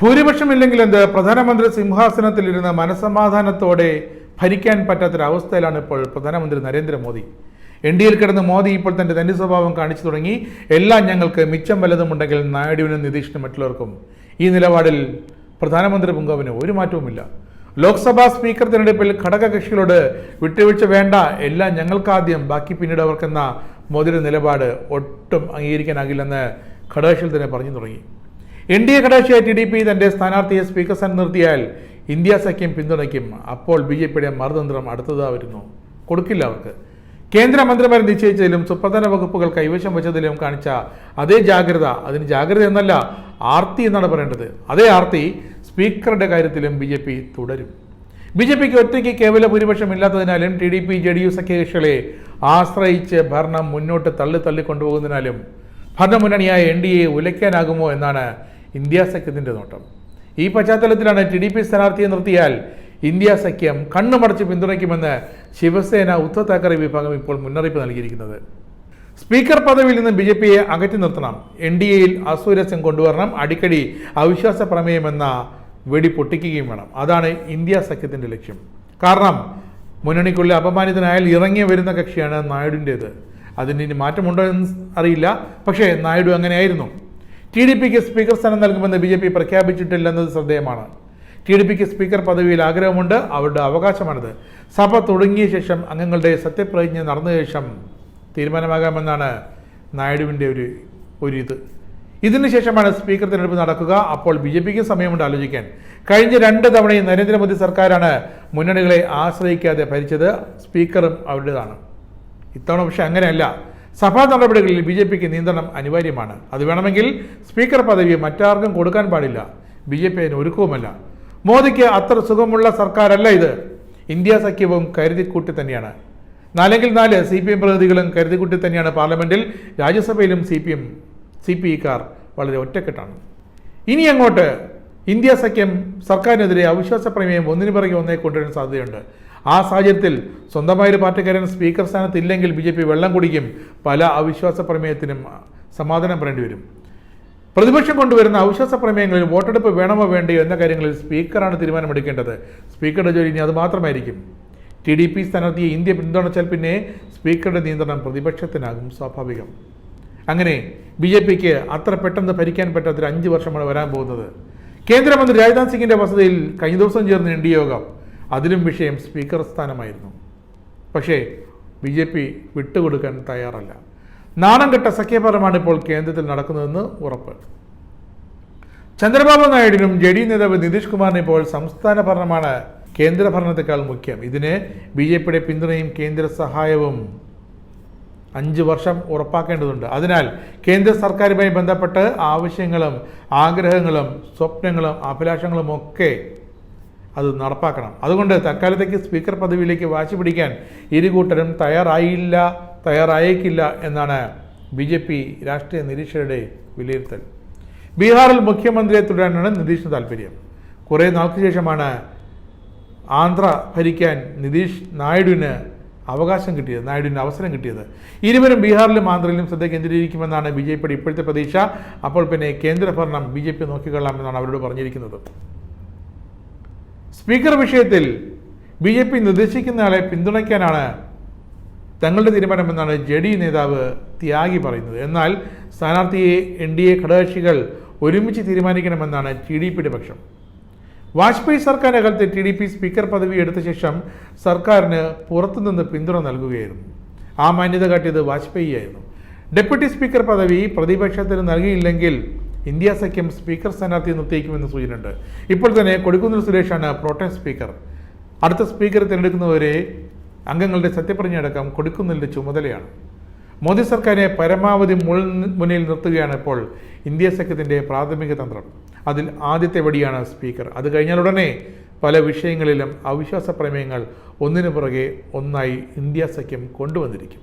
ഭൂരിപക്ഷമില്ലെങ്കിൽ എന്ത്? പ്രധാനമന്ത്രി സിംഹാസനത്തിലിരുന്ന് മനസമാധാനത്തോടെ ഭരിക്കാൻ പറ്റാത്തൊരവസ്ഥയിലാണ് ഇപ്പോൾ പ്രധാനമന്ത്രി നരേന്ദ്രമോദി. എൻ ഡി എയിൽ കിടന്ന് മോദി ഇപ്പോൾ തന്റെ തനി സ്വഭാവം കാണിച്ചു തുടങ്ങി. എല്ലാം ഞങ്ങൾക്ക് മിച്ചം വല്ലതുമുണ്ടെങ്കിൽ നായിഡുവിനും നിതീഷിനും മറ്റുള്ളവർക്കും ഈ നിലപാടിൽ പ്രധാനമന്ത്രി പുങ്കവിന് ഒരു മാറ്റവുമില്ല. ലോക്സഭാ സ്പീക്കർ തിരഞ്ഞെടുപ്പിൽ ഘടകകക്ഷികളോട് വിട്ടുവീഴ്ച വേണ്ട. എല്ലാം ഞങ്ങൾക്കാദ്യം ബാക്കി പിന്നീട് അവർക്കെന്ന മോദിയുടെ നിലപാട് ഒട്ടും അംഗീകരിക്കാനാകില്ലെന്ന് ഘടകകക്ഷികൾ തന്നെ പറഞ്ഞു തുടങ്ങി. എൻ ഡി എ ഘടകകക്ഷിയായ ടി ഡി പി തന്റെ സ്ഥാനാർത്ഥിയെ സ്പീക്കർ സ്ഥാനം നിർത്തിയാൽ ഇന്ത്യ സഖ്യം പിന്തുണയ്ക്കും. അപ്പോൾ ബി ജെ പിയുടെ മറുതന്ത്രം അടുത്തതാ വരുന്നു കൊടുക്കില്ല അവർക്ക്. കേന്ദ്രമന്ത്രിമാരെ നിശ്ചയിച്ചതിലും സുപ്രധാന വകുപ്പുകൾ കൈവശം വെച്ചതിലും കാണിച്ച അതേ ജാഗ്രത അതിന് ജാഗ്രത എന്നല്ല ആർത്തി എന്നാണ് പറയേണ്ടത്. അതേ ആർത്തി സ്പീക്കറുടെ കാര്യത്തിലും ബി ജെ പി തുടരും. ബി ജെ പിക്ക് ഒറ്റയ്ക്ക് കേവല ഭൂരിപക്ഷം ഇല്ലാത്തതിനാലും T D P J D U സഖ്യകക്ഷികളെ ആശ്രയിച്ച് ഭരണം മുന്നോട്ട് തള്ളി തള്ളി കൊണ്ടുപോകുന്നതിനാലും ഭരണമുന്നണിയായ എൻ ഡി എ ഉലയ്ക്കാനാകുമോ എന്നാണ് ഇന്ത്യ സഖ്യത്തിന്റെ നോട്ടം. ഈ പശ്ചാത്തലത്തിലാണ് ടി ഡി പി സ്ഥാനാർത്ഥിയെ നിർത്തിയാൽ ഇന്ത്യ സഖ്യം കണ്ണുമടച്ച് പിന്തുണയ്ക്കുമെന്ന് ശിവസേന ഉദ്ധവ് താക്കറെ വിഭാഗം ഇപ്പോൾ മുന്നറിയിപ്പ് നൽകിയിരിക്കുന്നത്. സ്പീക്കർ പദവിയിൽ നിന്ന് ബി ജെ പിയെ അകറ്റി നിർത്തണം. എൻ ഡി എയിൽ അസൂരസ്യം കൊണ്ടുവരണം. അടിക്കടി അവിശ്വാസ പ്രമേയമെന്ന വെടി പൊട്ടിക്കുകയും വേണം. അതാണ് ഇന്ത്യ സഖ്യത്തിന്റെ ലക്ഷ്യം. കാരണം മുന്നണിക്കുള്ളിൽ അപമാനിതനായാൽ ഇറങ്ങി വരുന്ന കക്ഷിയാണ് നായിഡുവിന്റേത്. അതിന് ഇനി മാറ്റമുണ്ടോ എന്ന് അറിയില്ല. പക്ഷേ നായിഡു അങ്ങനെയായിരുന്നു. ടി ഡി പിക്ക് സ്പീക്കർ സ്ഥാനം നൽകുമെന്ന് ബി ജെ പി പ്രഖ്യാപിച്ചിട്ടില്ലെന്നത് ശ്രദ്ധേയമാണ്. ടി ഡി പിക്ക് സ്പീക്കർ പദവിയിൽ ആഗ്രഹമുണ്ട് അവരുടെ അവകാശമാണിത്. സഭ തുടങ്ങിയ ശേഷം അംഗങ്ങളുടെ സത്യപ്രതിജ്ഞ നടന്ന ശേഷം തീരുമാനമാകാമെന്നാണ് നായിഡുവിന്റെ ഒരു ഒരു ഇത് ഇതിനുശേഷമാണ് സ്പീക്കർ തിരഞ്ഞെടുപ്പ് നടക്കുക. അപ്പോൾ ബി ജെ പിക്ക് സമയമുണ്ട് ആലോചിക്കാൻ. കഴിഞ്ഞ രണ്ട് തവണയും നരേന്ദ്രമോദി സർക്കാരാണ് മുന്നണികളെ ആശ്രയിക്കാതെ ഭരിച്ചത്. സ്പീക്കറും അവരുടേതാണ്. ഇത്തവണ പക്ഷെ അങ്ങനെയല്ല. സഭാ നടപടികളിൽ ബി ജെ പിക്ക് നിയന്ത്രണം അനിവാര്യമാണ്. അത് വേണമെങ്കിൽ സ്പീക്കർ പദവി മറ്റാർക്കും കൊടുക്കാൻ പാടില്ല. ബി ജെ പി അതിന് ഒരുക്കവുമല്ല. മോദിക്ക് അത്ര സുഖമുള്ള സർക്കാരല്ല ഇത്. ഇന്ത്യ സഖ്യവും കരുതിക്കൂട്ടി തന്നെയാണ്. നാലെങ്കിൽ നാല് സി പി എം പ്രതിനിധികളും കരുതിക്കൂട്ടി തന്നെയാണ് പാർലമെന്റിൽ രാജ്യസഭയിലും C P M C P ഇക്കാർ വളരെ ഒറ്റക്കെട്ടാണ്. ഇനി അങ്ങോട്ട് ഇന്ത്യ സഖ്യം സർക്കാരിനെതിരെ അവിശ്വാസ പ്രമേയം ഒന്നിനു പിറകെ ഒന്നേ കൊണ്ടുവരാൻ സാധ്യതയുണ്ട്. ആ സാഹചര്യത്തിൽ സ്വന്തമായ ഒരു പാർട്ടിക്കാരൻ സ്പീക്കർ സ്ഥാനത്ത് ഇല്ലെങ്കിൽ ബി ജെ പി വെള്ളം കുടിക്കും. പല അവിശ്വാസ പ്രമേയത്തിനും സമാധാനം പറയേണ്ടി വരും. പ്രതിപക്ഷം കൊണ്ടുവരുന്ന അവിശ്വാസ പ്രമേയങ്ങളിൽ വോട്ടെടുപ്പ് വേണമോ വേണ്ടയോ എന്ന കാര്യങ്ങളിൽ സ്പീക്കറാണ് തീരുമാനമെടുക്കേണ്ടത്. സ്പീക്കറുടെ ജോലി ഇനി അത് മാത്രമായിരിക്കും. ടി ഡി പി സ്ഥാനാർത്ഥിയെ ഇന്ത്യ പിന്തുണച്ചാൽ പിന്നെ സ്പീക്കറുടെ നിയന്ത്രണം പ്രതിപക്ഷത്തിനാകും സ്വാഭാവികം. അങ്ങനെ ബി ജെ പിക്ക് അത്ര പെട്ടെന്ന് ഭരിക്കാൻ പറ്റാത്തൊരു അഞ്ച് വർഷമാണ് വരാൻ പോകുന്നത്. കേന്ദ്രമന്ത്രി രാജ്നാഥ് സിംഗിന്റെ വസതിയിൽ കഴിഞ്ഞ ദിവസം ചേർന്ന എൻ ഡി യോഗം അതിലും വിഷയം സ്പീക്കർ സ്ഥാനമായിരുന്നു. പക്ഷേ ബി ജെ പി വിട്ടുകൊടുക്കാൻ തയ്യാറല്ല. നാണം കെട്ട സഖ്യപരമാണ് ഇപ്പോൾ കേന്ദ്രത്തിൽ നടക്കുന്നതെന്ന് ഉറപ്പ്. ചന്ദ്രബാബു നായിഡുവിനും ജെ ഡി നേതാവ് നിതീഷ് കുമാറിനും ഇപ്പോൾ സംസ്ഥാന ഭരണമാണ് കേന്ദ്ര ഭരണത്തെക്കാൾ മുഖ്യം. ഇതിന് ബി ജെ പിയുടെ പിന്തുണയും കേന്ദ്ര സഹായവും അഞ്ച് വർഷം ഉറപ്പാക്കേണ്ടതുണ്ട്. അതിനാൽ കേന്ദ്ര സർക്കാരുമായി ബന്ധപ്പെട്ട് ആവശ്യങ്ങളും ആഗ്രഹങ്ങളും സ്വപ്നങ്ങളും അഭിലാഷങ്ങളും ഒക്കെ അത് നടപ്പാക്കണം. അതുകൊണ്ട് തൽക്കാലത്തേക്ക് സ്പീക്കർ പദവിയിലേക്ക് വാശി പിടിക്കാൻ ഇരു കൂട്ടരും തയ്യാറായില്ല തയ്യാറായേക്കില്ല എന്നാണ് ബി ജെ പി രാഷ്ട്രീയ നിരീക്ഷകരുടെ വിലയിരുത്തൽ. ബീഹാറിൽ മുഖ്യമന്ത്രിയെ തുടരാനാണ് നിതീഷിന് താല്പര്യം കുറേ നാൾക്ക് ശേഷമാണ് ആന്ധ്ര ഭരിക്കാൻ നിതീഷ് നായിഡുവിന് അവകാശം കിട്ടിയത് നായിഡുവിന് അവസരം കിട്ടിയത്. ഇരുവരും ബീഹാറിലും ആന്ധ്രയിലും ശ്രദ്ധ കേന്ദ്രീകരിക്കുമെന്നാണ് ബി ജെ പിയുടെ ഇപ്പോഴത്തെ പ്രതീക്ഷ. അപ്പോൾ പിന്നെ കേന്ദ്രഭരണം ബി ജെ പി നോക്കിക്കൊള്ളാമെന്നാണ് അവരോട് പറഞ്ഞിരിക്കുന്നത്. സ്പീക്കർ വിഷയത്തിൽ ബി ജെ പി നിർദ്ദേശിക്കുന്നയാളെ പിന്തുണയ്ക്കാനാണ് തങ്ങളുടെ തീരുമാനമെന്നാണ് ജെ ഡി നേതാവ് ത്യാഗി പറയുന്നത്. എന്നാൽ സ്ഥാനാർത്ഥിയെ എൻ ഡി എ ഘടകകക്ഷികൾ ഒരുമിച്ച് തീരുമാനിക്കണമെന്നാണ് ടി ഡി പിയുടെ പക്ഷം. വാജ്പേയി സർക്കാരിന്റെ കാലത്ത് ടി ഡി പി സ്പീക്കർ പദവി എടുത്ത ശേഷം സർക്കാരിന് പുറത്തുനിന്ന് പിന്തുണ നൽകുകയായിരുന്നു. ആ മാന്യത കാട്ടിയത് വാജ്പേയി ആയിരുന്നു. ഡെപ്യൂട്ടി സ്പീക്കർ പദവി പ്രതിപക്ഷത്തിന് നൽകിയില്ലെങ്കിൽ ഇന്ത്യ സഖ്യം സ്പീക്കർ സ്ഥാനാർത്ഥിയെ നിർത്തിയേക്കുമെന്ന് സൂചനയുണ്ട്. ഇപ്പോൾ തന്നെ കൊടിക്കുന്നിൽ സുരേഷാണ് പ്രോട്ടം സ്പീക്കർ. അടുത്ത സ്പീക്കർ തിരഞ്ഞെടുക്കുന്നവരെ അംഗങ്ങളുടെ സത്യപ്രതിജ്ഞ അടക്കം ചുമതലയാണ്. മോദി സർക്കാരിനെ പരമാവധി മുൾ മുന്നിൽ നിർത്തുകയാണ് ഇപ്പോൾ ഇന്ത്യ സഖ്യത്തിന്റെ പ്രാഥമിക തന്ത്രം. അതിൽ ആദ്യത്തെ വടിയാണ് സ്പീക്കർ. അത് കഴിഞ്ഞാൽ ഉടനെ പല വിഷയങ്ങളിലും അവിശ്വാസ പ്രമേയങ്ങൾ ഒന്നിനു പുറകെ ഒന്നായി ഇന്ത്യ സഖ്യം കൊണ്ടുവന്നിരിക്കും.